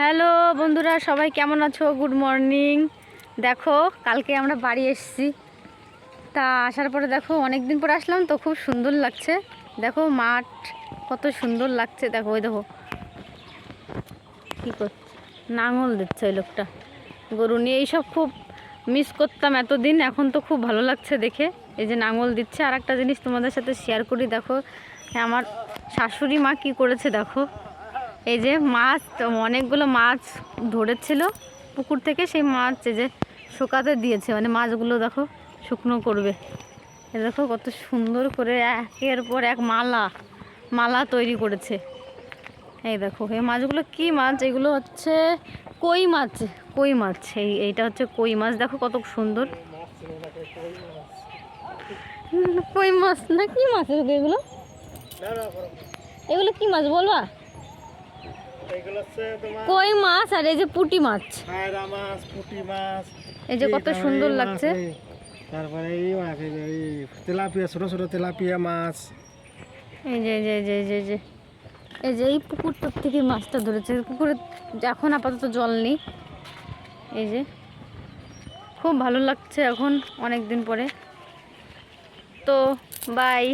Hello বন্ধুরা, সবাই কেমন আছো? গুড মর্নিং দেখো, কালকে আমরা বাড়ি এসেছি। তা আসার পরে দেখো অনেক দিন পর আসলাম তো খুব সুন্দর লাগছে। দেখো, মাঠ কত সুন্দর লাগছে। দেখো, ওই দেখো। কী করছে নাঙল দিচ্ছে ওই লোকটা। গরু নিয়ে এইসব খুব মিস করতাম এতদিন, এখন তো খুব ভালো লাগছে দেখে। এই যে নাঙল দিচ্ছে। আর একটা জিনিস তোমাদের সাথে শেয়ার করি, দেখো। আমার শাশুড়ি মা কি করেছে, দেখো। এই যে মাছ অনেকগুলো মাছ ধরেছিল পুকুর থেকে, সেই মাছ এই যে শুকাতে দিয়েছে। মানে মাছগুলো দেখো শুকনো করবে। দেখো কত সুন্দর করে একের পর এক মালা মালা তৈরি করেছে। এই দেখো, এই মাছগুলো কি মাছ? এগুলো হচ্ছে কই মাছ? কই মাছ? এই, এইটা হচ্ছে কই মাছ। দেখো কত সুন্দর। কই মাছ না কি মাছ এগুলো? এগুলো কি মাছ বলবা? এগুলো হচ্ছে তোমার কই মাছ? আর এই যে পুঁটি মাছ। খায়রা মাছ পুঁটি মাছ এই যে কত সুন্দর লাগছে। তারপরে এই মাছ এই তেলাপিয়া ছোট ছোট তেলাপিয়া মাছ। এই যে যে যে যে যে। এই যে এই পুকুরটার থেকে মাছটা ধরেছে। পুকুরে এখন আপাতত জল নেই। এই যে। খুব ভালো লাগছে এখন অনেক দিন পরে। তো বাই